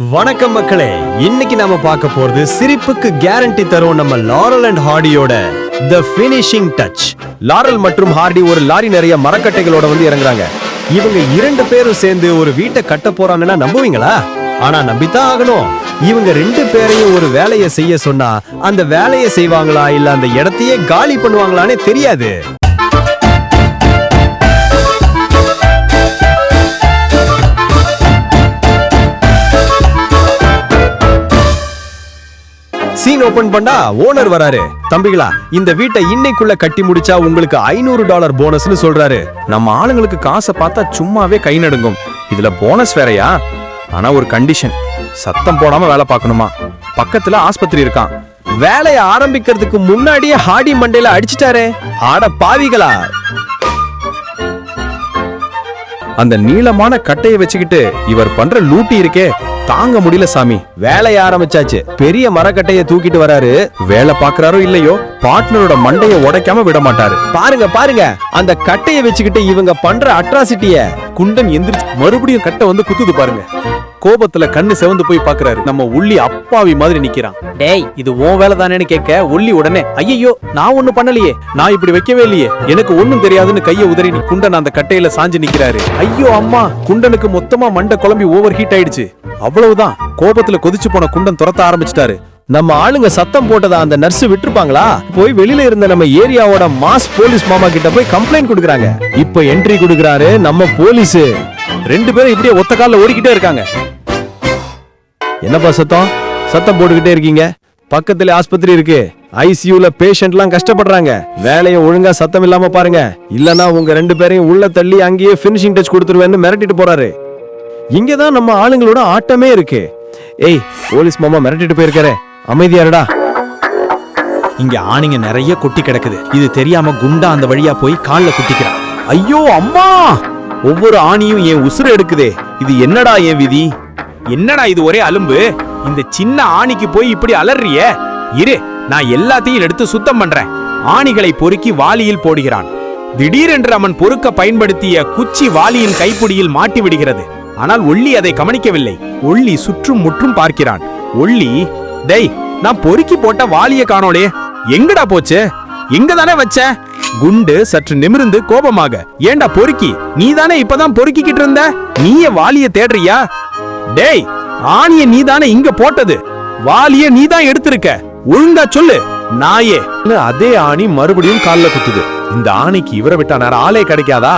வணக்கம் மக்களே இன்னைக்கு நாம பார்க்க போறது சிரிப்புக்கு கேரண்டி தரும் நம்ம லாரல் அண்ட் ஹார்டியோட த ஃபினிஷிங் டச் லாரல் மற்றும் ஹார்டி ஒரு லாரி நிறைய மரக்கட்டைகளோட வந்து இறங்குறாங்க. இவங்க இரண்டு பேரும் சேர்ந்து ஒரு வீட்டை கட்ட போறாங்கன்னா நம்புவீங்களா? ஆனா நம்பித்தான் ஆகணும். இவங்க ரெண்டு பேரையும் ஒரு வேலையை செய்ய சொன்னா அந்த வேலையை செய்வாங்களா இல்ல அந்த இடத்தையே காலி பண்ணுவாங்களானே தெரியாது. சீன் ஓபன் பண்ணா ஓனர் வராரு. தம்பிகளா இந்த வீட்டை இன்னைக்குள்ள கட்டி முடிச்சா உங்களுக்கு ஐநூறு டாலர் போனஸ்னு சொல்றாரு. நம்ம ஆளுங்களுக்கு காசை பார்த்தா சும்மாவே கை நடுங்கும். இதுல போனஸ் வேறையா? ஆனா ஒரு கண்டிஷன் சத்தம் போடாம வேலை பார்க்கணுமா? பக்கத்துல ஆஸ்பத்திரி இருக்கான். வேலையை ஆரம்பிக்கிறதுக்கு முன்னாடியே ஹாடி மண்டையில அடிச்சிட்டாரே. ஆட பாவிகளா? அந்த நீளமான கட்டையை வச்சுக்கிட்டு இவர் பண்ற லூட்டி இருக்கே. தாங்க முடியல சாமி. வேலைய ஆரம்பிச்சாச்சு. பெரிய மரக்கட்டைய தூக்கிட்டு வராரு. வேலை பாக்குறாரோ இல்லையோ பார்ட்னரோட மண்டைய உடைக்காம விட மாட்டாரு. பாருங்க பாருங்க. அந்த கட்டைய வச்சுக்கிட்டு இவங்க பண்ற அட்ராசிட்டிய குண்டன் எந்திரிச்சு மறுபடியும் கட்டை வந்து குத்துது பாருங்க. கோபத்துல கண்ணு செவந்து போய் பாக்குறாரு. நம்ம உள்ளி அப்பாவி மாதிரி நிக்கிறான். டேய் இது உன் வேலை தானேன்னு கேட்க உள்ளி உடனே ஐயோ நான் ஒண்ணு பண்ணலையே. நான் இப்படி வைக்கவே இல்லையே. எனக்கு ஒண்ணும் தெரியாதுன்னு கைய உதறி குண்டன் அந்த கட்டையில சாஞ்சு நிக்கிறாரு. ஐயோ அம்மா குண்டனுக்கு மொத்தமா மண்டை குழம்பி ஓவர் ஹீட் ஆயிடுச்சு. அவ்வளவுதான் கோபத்துல கொதிச்சு போன குண்டன் துரத்த ஆரம்பிச்சிட்டாரு. நம்ம ஆளுங்க சத்தம் போட்டதா அந்த நர்ஸ் விட்டுருப்பாங்களா? போய் வெளியில இருந்த நம்ம ஏரியாவோட மாஸ் போலீஸ் மாமா கிட்ட போய் கம்ப்ளைண்ட் கொடுக்கறாங்க. இப்போ என்ட்ரி கொடுக்கறாரு நம்ம போலீஸ். ரெண்டு பேரும் இப்படியே ஒத்த கால்ல ஓடிக்கிட்டே இருக்காங்க. என்னப்பா சத்தம்? சத்தம் போட்டுக்கிட்டே இருக்கீங்க. பக்கத்துல ஆஸ்பத்திரி இருக்கு. ஐசியூல பேஷண்ட்லாம் கஷ்டப்படுறாங்க. வேலையை ஒழுங்கா சத்தம் இல்லாம பாருங்க. இல்லனா உங்க ரெண்டு பேரையும் உள்ள தள்ளி அங்கேயே ஃபினிஷிங் டச் கொடுத்துருவேன்னு மிரட்டிட்டு போறாரு. இங்கதான் நம்ம ஆளுங்களோட ஆட்டமே இருக்கு. ஏய் போலீஸ் மாமா மிரட்டிட்டு போயிருக்காரு. அமைதியாருடா இங்க ஆணிங்க நிறைய கொட்டி கிடக்குது. இது தெரியாம குண்டா அந்த வழியா போய் கால்ல குத்திக்கிறான் ஐயோ அம்மா! ஒவ்வொரு ஆணியும் என் உசுறு எடுக்குதே. இது என்னடா என் விதி? என்னடா இது ஒரே அலும்பு? இந்த சின்ன ஆணிக்கு போய் இப்படி அலறிய? இரு நான் எல்லாத்தையும் எடுத்து சுத்தம் பண்றேன். ஆணிகளை பொறுக்கி வாளியில் போடுகிறான். திடீரென்று அவன் பொறுக்க பயன்படுத்திய குச்சி வாளியின் கைப்பிடியில் மாட்டி விடுகிறது. ஆனால் ஒள்ளி அதை கவனிக்கவில்லை. ஒள்ளி சுற்றும் முற்றும் பார்க்கிறான். ஒள்ளி டெய் நான் பொறுக்கி போட்ட வாளிய காணோலே எங்கடா போச்சு? எங்க தானே வச்ச? குண்டு சற்று நிமிர்ந்து கோபமாக ஏண்டா பொறுக்கி? நீ தானே இப்பதான் பொறுக்கிக்கிட்டு இருந்த? நீயே வாலிய தேடுறியா? டேய் ஆணிய நீ தானே இங்க போட்டது? வாலிய நீ தான் எடுத்திருக்க? ஒழுங்கா சொல்லு. நாயே. அதே ஆணி மறுபடியும் கால்ல குத்துது. இந்த ஆணிக்கு இவரை விட்டா நேரம் ஆளே கிடைக்காதா?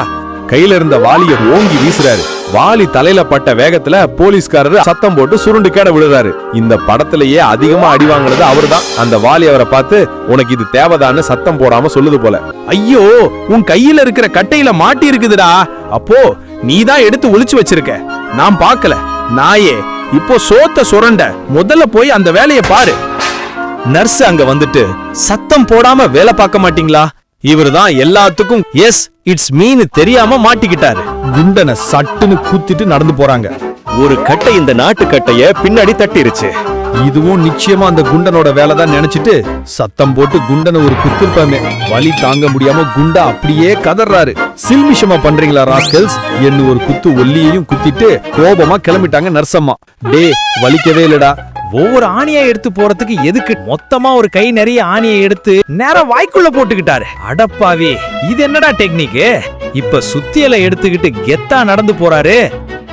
கையில இருந்த வாளிய ஓங்கி வீசுறாரு. வாலி தலையில பட்ட வேகத்துல போலீஸ்காரரு சத்தம் போட்டு சுருண்டு கேட விழுறாரு. இந்த படத்திலேயே அதிகமா அடி வாங்கினது அவர்தான். அந்த வாலி அவரை பார்த்து உனக்கு இது தேவைதான்னு சத்தம் போடாம சொல்லுது போல. ஐயோ உன் கையில இருக்கிற கட்டையில மாட்டி இருக்குதுடா. அப்போ நீ தான் எடுத்து ஒளிச்சு வச்சிருக்க. நான் பார்க்கல. நாயே இப்போ சோத்த சுரண்ட. முதல்ல போய் அந்த வேலைய பாரு. நர்ஸ் அங்க வந்துட்டு சத்தம் போடாம வேலை பார்க்க மாட்டீங்களா? இவர்தான் எல்லாத்துக்கும் எஸ் இட்ஸ் மீன் தெரியாம மாட்டிக்கிட்டாரு. குண்டனை சட்டுன்னு குத்திட்டு நடந்து போறாங்க. ஒரு கட்டை இந்த நாட்டு கட்டைய பின்னாடி தட்டிருச்சு. இதுவும் நிச்சயமா அந்த குண்டனோட வேலை தான் நினைச்சிட்டு சத்தம் போட்டு குண்டனை ஒரு குத்திருப்பாமே வலி தாங்க முடியாம குண்டா அப்படியே கதறாரு. சில்மிஷமா பண்றீங்களா ராஸ்கல்ஸ்? என்ன ஒரு குத்து ஒல்லியையும் குத்திட்டு கோபமா கிளம்பிட்டாங்க நர்சம்மா. டே வலிக்கவே இல்லடா. ஒவ்வொரு ஆணியா எடுத்து போறதுக்கு எதுக்கு? மொத்தமா ஒரு கை நிறைய ஆணியை எடுத்து நேரம் வாய்க்குள்ள போட்டுக்கிட்டாரு. அடப்பாவி இது என்னடா டெக்னிக்கு? இப்ப சுத்தியலை எடுத்துக்கிட்டு கெத்தா நடந்து போறாரு.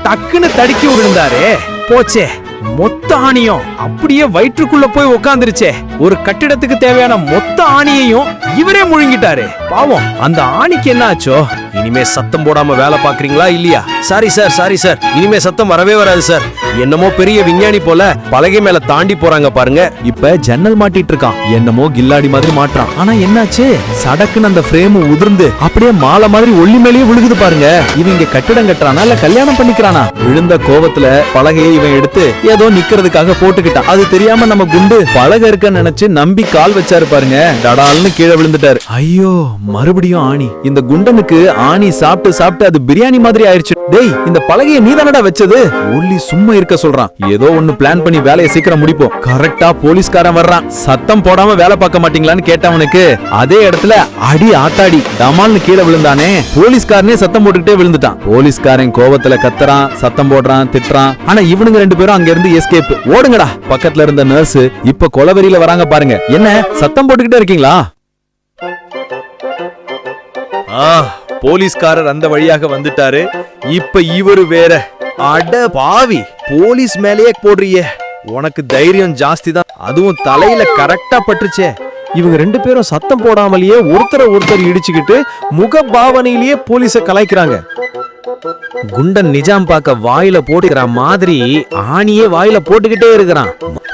டக்குன்னு தடுக்கி விழுந்தாரு. போச்சே. மொத்த ஆணியும் அப்படியே வயிற்றுக்குள்ள போய் உக்காந்துருச்சே. ஒரு கட்டிடத்துக்கு தேவையான மொத்த ஆணியையும் இவரே முழுங்கிட்டாரு. பாவம் அந்த ஆணிக்கு என்ன ஆச்சோ இனிமே சத்தம் போடாம வேலை பாக்குறீங்களா இல்லையா? சாரி சார் சாரி சார் இனிமே சத்தம் வரவே வராது சார் என்னமோ பெரிய விஞ்ஞானி போல பலகை மேல தாண்டி போறாங்க பாருங்க. இப்ப ஜன்னல் மாட்டிட்டு இருக்கான். என்னமோ கில்லாடி மாதிரி மாட்டுறான். ஆனா என்னாச்சு? சடக்குன்னு அந்த ஃப்ரேம் உதிர்ந்து அப்படியே மாலை மாதிரி ஒள்ளி மேலேயே விழுகுது பாருங்க. இவன் இங்க கட்டிடம் கட்டுறானா இல்ல கல்யாணம் பண்ணிக்கிறானா? விழுந்த கோவத்துல பலகையை இவன் எடுத்து ஏதோ நிக்கிறதுக்காக போட்டுக்கிட்டான். அது தெரியாம நம்ம குண்டு பழக இருக்க நினைச்சு நம்பி கால் வச்சாரு பாருங்க. டடால்னு கீழே விழுந்துட்டாரு. ஐயோ மறுபடியும் ஆணி. இந்த குண்டனுக்கு ஆணி சாப்பிட்டு சாப்பிட்டு அது பிரியாணி மாதிரி ஆயிடுச்சு. டேய் இந்த பலகையை நீ தானடா வச்சது? ஒல்லி சும்மா இருக்க சொல்றான். ஏதோ ஒண்ணு பிளான் பண்ணி வேலையை சீக்கிரம் முடிப்போம். கரெக்டா போலீஸ்காரன் வர்றான். சத்தம் போடாம வேலை பார்க்க மாட்டீங்களான்னு கேட்டவனுக்கு அதே இடத்துல அடி ஆத்தாடி டமால்னு கீழே விழுந்தானே. போலீஸ்காரனே சத்தம் போட்டுக்கிட்டே விழுந்துட்டான். போலீஸ்காரன் கோவத்துல கத்துறான் சத்தம் போடுறான் திட்டுறான். ஆனா இவனுங்க ரெண்டு பேரும் அங்க இருந்து எஸ்கேப் ஓடுங்கடா. பக்கத்துல இருந்த நர்ஸ் இப்ப கொலவெறியில வராங்க பாருங்க. என்ன சத்தம் போட்டுக்கிட்டே இருக்கீங்களா? ஆ போலீஸ்காரர் அந்த வழியாக வந்துட்டாரு. இப்ப இவரு வேற. அட பாவி போலீஸ் மேலேயே போடுறியே. உனக்கு தைரியம் ஜாஸ்தி தான் அதுவும் தலையில கரெக்டா பட்டுச்சே இவங்க ரெண்டு பேரும் சத்தம் போடாமலேயே ஒருத்தரை ஒருத்தர் இடிச்சுக்கிட்டு முக பாவனையிலேயே போலீஸை கலாய்க்கிறாங்க. குண்டன் நிஜாம் பார்க்க வாயில போட்டுக்கிற மாதிரி ஆணியே வாயில போட்டுக்கிட்டே இருக்கிறான்.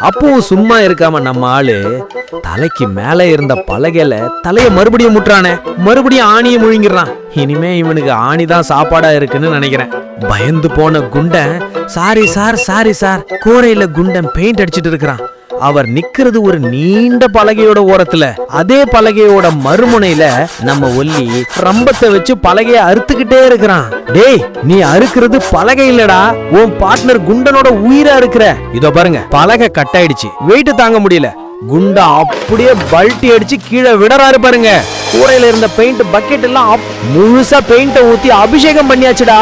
அப்பவும் சும்மா இருக்காம நம்ம ஆளு தலைக்கு மேல இருந்த பலகையில தலைய மறுபடியும் முட்டுறானே. மறுபடியும் ஆணியை முழுங்கிடுறான். இனிமே இவனுக்கு ஆணி தான் சாப்பாடா இருக்குன்னு நினைக்கிறேன். பயந்து போன குண்டன் சாரி சார் சாரி சார். கூரையில குண்டன் பெயிண்ட் அடிச்சிட்டு இருக்கிறான். அவர் நிக்கிறது ஒரு நீண்ட பலகையோட ஓரத்துல. அதே பலகையோட மறுமுனையில நம்ம ஒல்லி ரம்பத்தை வச்சு பலகைய அறுத்துக்கிட்டே இருக்கிறான். டேய் நீ அறுக்கிறது பலகை இல்லடா. உன் பார்ட்னர் குண்டனோட உயிரா இருக்கிற. இதோ பாருங்க பலகை கட் ஆயிடுச்சு. வெயிட் தாங்க முடியல. குண்டா அப்படியே பல்ட்டி அடிச்சு கீழே விடறாரு பாருங்க. கூரையில இருந்த பெயிண்ட் பக்கெட் எல்லாம் முழுசா பெயிண்ட ஊத்தி அபிஷேகம் பண்ணியாச்சுடா.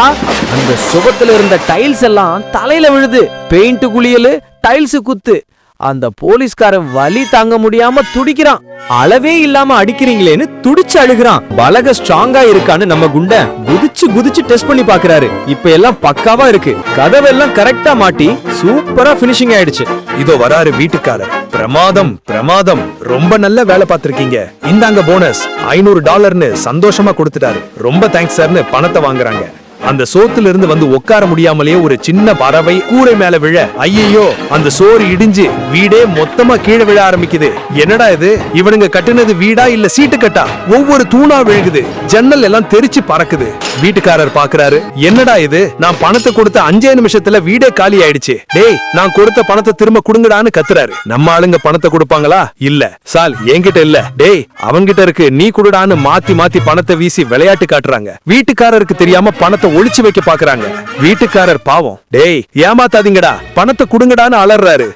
அந்த சுகத்துல இருந்த டைல்ஸ் எல்லாம் தலையில விழுது. பெயிண்ட் குளியலு டைல்ஸ் குத்து. அந்த போலீஸ்காரன் வலி தாங்க முடியாம துடிக்கிறான். அளவே இல்லாம அடிக்கிறீங்களேன்னு துடிச்சு அழுகிறான். பலக ஸ்ட்ராங்கா இருக்கான்னு நம்ம குண்ட குதிச்சு குதிச்சு டெஸ்ட் பண்ணி பாக்குறாரு. இப்ப எல்லாம் பக்காவா இருக்கு. கதவெல்லாம் கரெக்டா மாட்டி சூப்பரா பினிஷிங் ஆயிடுச்சு. இதோ வராரு வீட்டுக்காரர். பிரமாதம் பிரமாதம். ரொம்ப நல்ல வேலை பார்த்திருக்கீங்க. இந்தாங்க போனஸ் ஐநூறு டாலர்னு சந்தோஷமா கொடுத்துட்டாரு. ரொம்ப தேங்க்ஸ் சார்னு பணத்தை வாங்குறாங்க. அந்த சோத்துல இருந்து வந்து உட்கார முடியாமலேயே ஒரு சின்ன பறவை கூரை மேல விழ ஐயையோ அந்த சோறு இடிஞ்சு வீடே மொத்தமா கீழே விழ ஆரம்பிக்குது. என்னடா இது? இவனுங்க கட்டுனது வீடா இல்ல சீட்டு கட்டா? ஒவ்வொரு தூணா விழுகுது. ஜன்னல் எல்லாம் தெரிச்சு பறக்குது. வீட்டுக்காரர் பாக்குறாரு என்னடா இது? நான் பணத்தை கொடுத்த அஞ்சே நிமிஷத்துல வீடே காலி ஆயிடுச்சு. டேய் நான் கொடுத்த பணத்தை திரும்ப குடுங்கடான்னு கத்துறாரு. நம்ம ஆளுங்க பணத்தை கொடுப்பாங்களா? இல்ல. சால் என்கிட்ட இல்ல. டேய் அவன்கிட்ட இருக்கு நீ குடுடான்னு மாத்தி மாத்தி பணத்தை வீசி விளையாட்டு காட்டுறாங்க. வீட்டுக்காரருக்கு தெரியாம பணத்தை ஒளிச்சு வைக்க பாக்குறாங்க. வீட்டுக்காரர் பாவம். டேய் ஏமாத்தாதீங்கடா. பணத்தை குடுங்கடான்னு அலறாரு.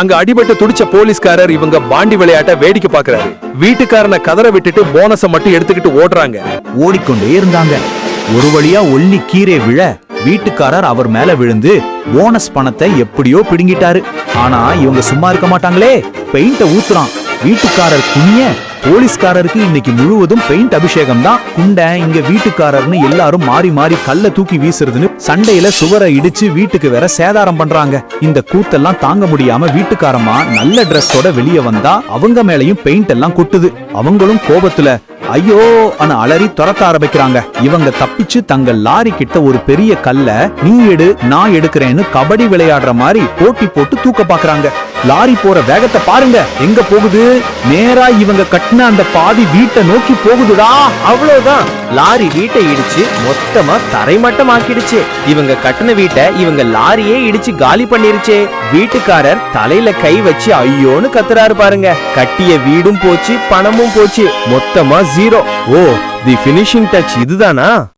அங்க அடிபட்டு துடிச்ச போலீஸ்காரர் இவங்க பாண்டி விளையாட்ட வேடிக்கை பாக்குறாரு. வீட்டுக்காரனை கதற விட்டுட்டு போனஸ மட்டும் எடுத்துக்கிட்டு ஓடுறாங்க. ஓடிக்கொண்டே இருந்தாங்க. ஒரு வழியா ஒல்லி கீரே விழ வீட்டுக்காரர் அவர் மேல விழுந்து போனஸ் பணத்தை எப்படியோ பிடுங்கிட்டாரு. ஆனா இவங்க சும்மா இருக்க மாட்டாங்களே. பெயிண்ட ஊத்துறான். வீட்டுக்காரர் குனிய போலீஸ்காரருக்கு இன்னைக்கு முழுவதும் பெயிண்ட் அபிஷேகம் தான் குண்டை இங்க வீட்டுக்காரர்னு எல்லாரும் மாறி மாறி கல்ல தூக்கி வீசுறதுன்னு சண்டையில சுவரை இடிச்சு வீட்டுக்கு வேற சேதாரம் பண்றாங்க. இந்த கூத்தெல்லாம் தாங்க முடியாம வீட்டுக்காரமா நல்ல ட்ரெஸ்ஸோட வெளியே வந்தா அவங்க மேலயும் பெயிண்ட் எல்லாம் கொட்டுது. அவங்களும் கோபத்துல ஐயோ அன அலறி துரத்த ஆரம்பிக்கிறாங்க. இவங்க தப்பிச்சு தங்க லாரி கிட்ட ஒரு பெரிய கல்ல நீ எடு நான் எடுக்கிறேன்னு கபடி விளையாடுற மாதிரி போட்டி போட்டு தூக்க பாக்குறாங்க. லாரி போற வேகத்தை பாருங்க. எங்க போகுது? நேரா இவங்க கட்டின அந்த பாதி வீட்டை நோக்கி போகுதுடா. அவ்வளவுதான். லாரி வீட்டை இடிச்சு மொத்தமா தரைமட்டமாக்கிடுச்சு. இவங்க கட்டின வீட்டை இவங்க லாரியே இடிச்சு காலி பண்ணிருச்சே. வீட்டுக்காரர் தலையில கை வச்சு ஐயோன்னு கத்துறாரு பாருங்க. கட்டிய வீடும் போச்சு பணமும் போச்சு. மொத்தமா zero oh the finishing touch இதுதானா?